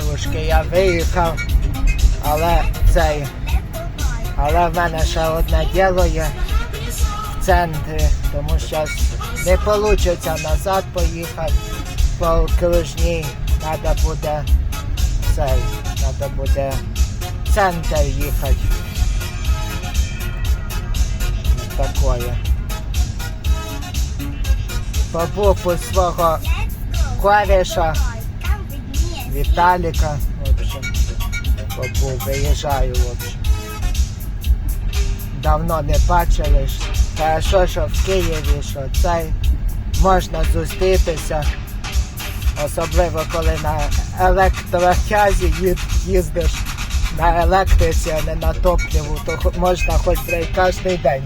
дівушки, я виїхав, але цей. Але в мене ще одне діло є в центрі, тому що не вийде назад поїхати по окружній. Треба буде цей, треба буде в центр їхати. Такое. Побув у свого коріша Віталіка, в общем, побув, виїжджаю, в. Давно не бачили. ж. Хорошо, що в Києві, що цей можна зустрітися. Особливо коли на електротязі їздиш на електриці, а не на топливу, то можна хоч прийти кожен день.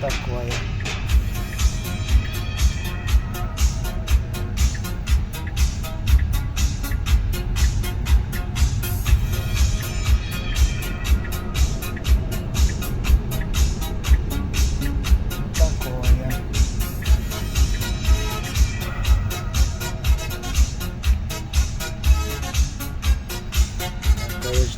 Такое. Такое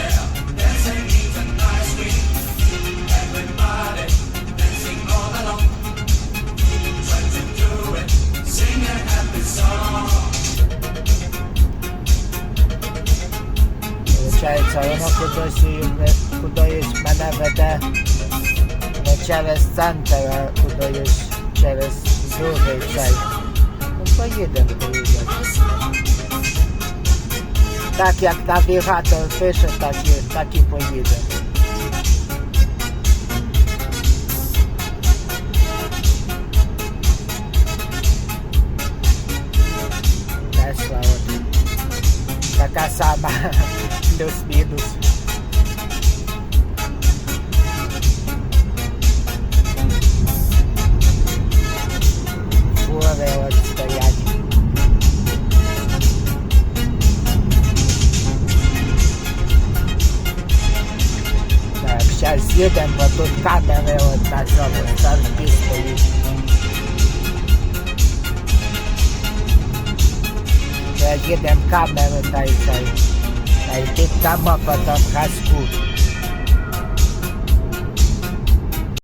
Şahit Kudüs'ü Kudüs Menevede ve Çeres Santere Kudüs Çeres Zuhri Şahit No to jeden wyjdzie. Tak jak nawigator wyszedł, taki, taki pojedzie. Tesla, taka sama. так і поїдемо. Тесла от. Така сама плюс-мінус. Фури от стоять. Так, зараз їдемо, бо тут камери от на цьому стовпі стоїть. Їдемо камери та й Tampa para Rasputin.